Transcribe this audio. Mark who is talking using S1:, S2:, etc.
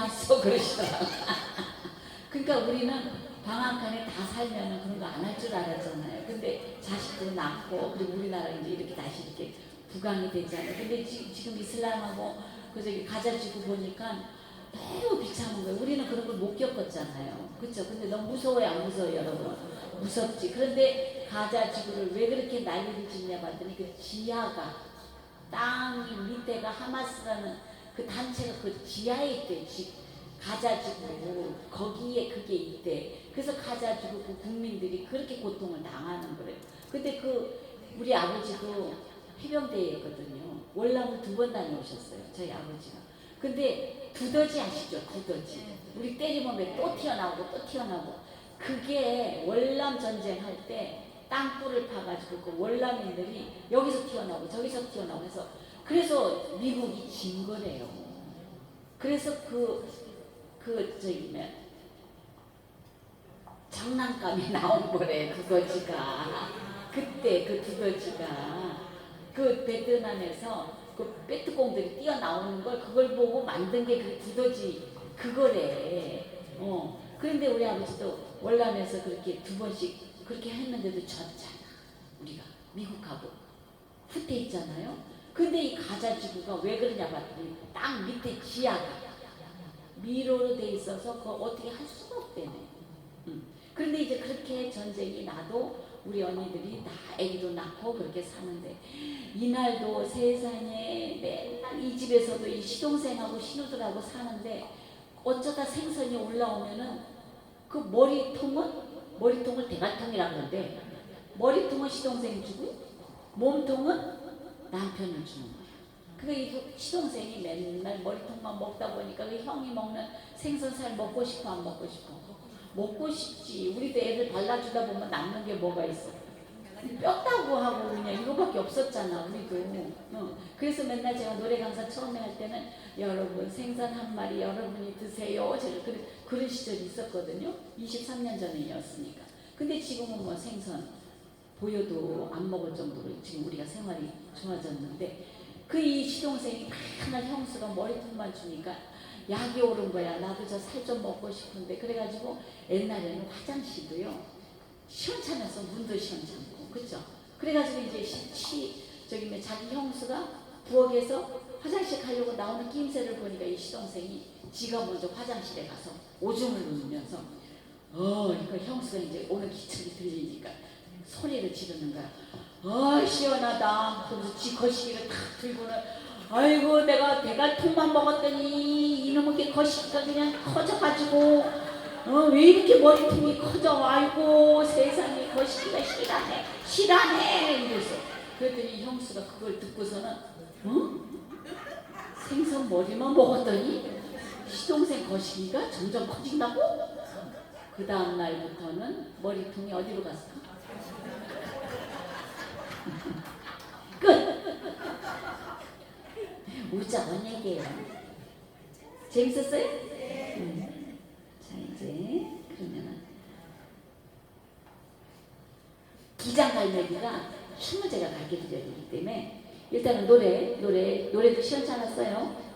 S1: 났어 그러시더라고. 그러니까 우리는 방학 안에 다 살면은 그런 거 안 할 줄 알았잖아요. 근데 자식도 낳고 그리고 우리나라 이제 이렇게 다시 이렇게 부강이 되잖아요. 근데 지, 지금 이슬람하고 그 저기 가자지구 보니까 너무 비참한 거예요. 우리는 그런 걸 못 겪었잖아요. 그렇죠? 근데 너무 무서워요, 안 무서워요, 여러분? 무섭지. 그런데 가자지구를 왜 그렇게 난리를 짓냐 봤더니 그 지하가 땅이 밑에가 하마스라는 그 단체가 그 지하에 있대. 지, 가자지구 거기에 그게 있대. 그래서 가자지구 그 국민들이 그렇게 고통을 당하는 거래요. 근데 그 우리 아버지도 해병대였거든요. 월남을 두 번 다녀오셨어요. 저희 아버지가. 근데 두더지 아시죠? 두더지. 우리 때리면 왜또 튀어나오고 또 튀어나오고. 그게 월남 전쟁 할 때 땅굴을 파가지고 그 월남인들이 여기서 튀어나오고 저기서 튀어나오고 해서 그래서 미국이 진 거래요. 그래서 그, 그, 저기, 뭐, 장난감이 나온 거래, 두더지가. 그때 그 두더지가 그 베트남에서 그 베트공들이 뛰어나오는 걸 그걸 보고 만든 게 그 두더지 그거래. 어. 그런데 우리 아버지도 월남에서 그렇게 두 번씩 그렇게 했는데도 졌잖아. 우리가 미국하고 후퇴 있잖아요. 근데 이 가자 지구가 왜 그러냐 봤더니 땅 밑에 지하가 미로로 돼 있어서 그거 어떻게 할 수가 없대네. 음. 그런데 이제 그렇게 전쟁이 나도 우리 언니들이 다 아기도 낳고 그렇게 사는데 이날도 세상에 맨날 이 집에서도 이 시동생하고 신우들하고 사는데 어쩌다 생선이 올라오면은 그 머리통은 머리통을 대갈통이라고 하는데 머리통은 시동생이 주고 몸통은 남편을 주는. 그러니까 이 시동생이 맨날 머리통만 먹다 보니까 그 형이 먹는 생선살 먹고 싶어 안 먹고 싶어 먹고 싶지. 우리도 애들 발라주다 보면 남는 게 뭐가 있어? 뼈다고 하고 그냥 이거밖에 없었잖아 우리도. 어. 그래서 맨날 제가 노래 강사 처음에 할 때는 여러분 생선 한 마리 여러분이 드세요. 제가 그런, 그런 시절이 있었거든요. 23년 전이었으니까. 근데 지금은 뭐 생선 보여도 안 먹을 정도로 지금 우리가 생활이 좋아졌는데 그 이 시동생이 맨날 형수가 머리통만 주니까 약이 오른 거야. 나도 저 살 좀 먹고 싶은데 그래가지고 옛날에는 화장실도요 시원찮아서 문도 시원찮고 그죠? 그래가지고 이제 시, 시 저기 뭐 자기 형수가 부엌에서 화장실 가려고 나오는 낌새를 보니까 이 시동생이 지가 먼저 화장실에 가서 오줌을 누르면서 어, 이거 형수가 이제 오는 기척이 들리니까 소리를 지르는 거야. 아, 시원하다. 그러면서 지 거시기를 탁 들고는 아이고 내가 대갈통만 먹었더니 이놈의 게 거시기가 그냥 커져가지고 어, 왜 이렇게 머리통이 커져? 아이고 세상에 거시기가 실하네 실하네 이래서 그랬더니 형수가 그걸 듣고서는 어? 생선 머리만 먹었더니 시동생 거시기가 점점 커진다고? 그 다음 날부터는 머리통이 어디로 갔어? 끝! 웃자 뭔 얘기예요? 재밌었어요? 음. 자 이제 그러면은 기장갈매기가 춤을 제가 가르쳐 드려야 되기 때문에 일단은 노래 노래 노래도 시원찮았어요.